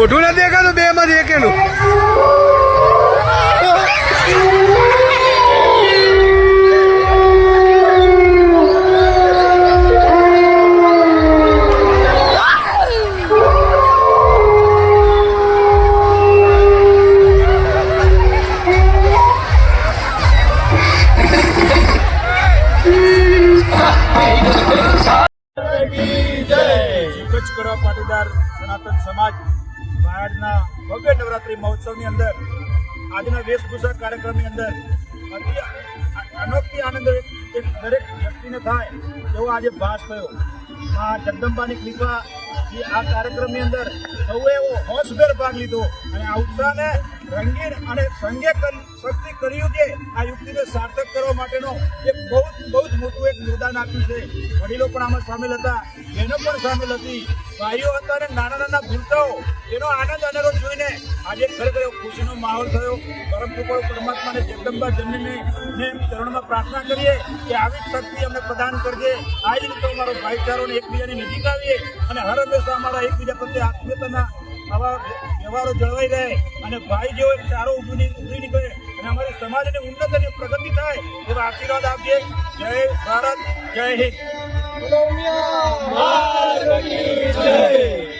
મોઢું નથી દેખાતું બે માંથી એકેનું કચ્છ કરવા પાટીદાર સનાતન સમાજ બાયડના ભવ્ય નવરાત્રિ મહોત્સવની અંદર, આજના વેશભૂષા કાર્યક્રમની અંદર અનોખી આનંદ દરેક વ્યક્તિને થાય એવો આજે ભાસ થયો. આ જગદંબાની કૃપા આ કાર્યક્રમની અંદર સૌએ એવો હોશભેર ભાગ લીધો અને આ ઉત્સાહને રંગીન અને સંઘે શક્તિ કર્યું કે આ યુક્તિને સાર્થક કરવા માટેનો એક બહુ જ બહુ જ મોટું એક યોગદાન આપ્યું છે. વડીલો પણ આમાં સામેલ હતા, બહેનો પણ સામેલ હતી, ભાઈઓ હતા અને નાના નાના ભૂલકાઓ. એનો આનંદ અનેરો જોઈને આજે ખરેખર ખુશીનો માહોલ થયો. પરમ પણ પરમાત્માને જગદંબા જન્મીને ને ચરણમાં પ્રાર્થના કરીએ કે આવી જ શક્તિ અમને પ્રદાન કરજે. આ રીતે અમારો ભાઈચારોને એકબીજાની નજીક આવીએ અને હર હંમેશા અમારા એકબીજા પ્રત્યે આત્મીયતાના આવા વ્યવહારો જળવાઈ રહે અને ભાઈ જેવો એક ચારો ઉભરી નીકળે અને અમારી સમાજની ઉન્નત અને પ્રગતિ થાય એવા આશીર્વાદ આપજે જય ભારત, જય હિન્દ. જય.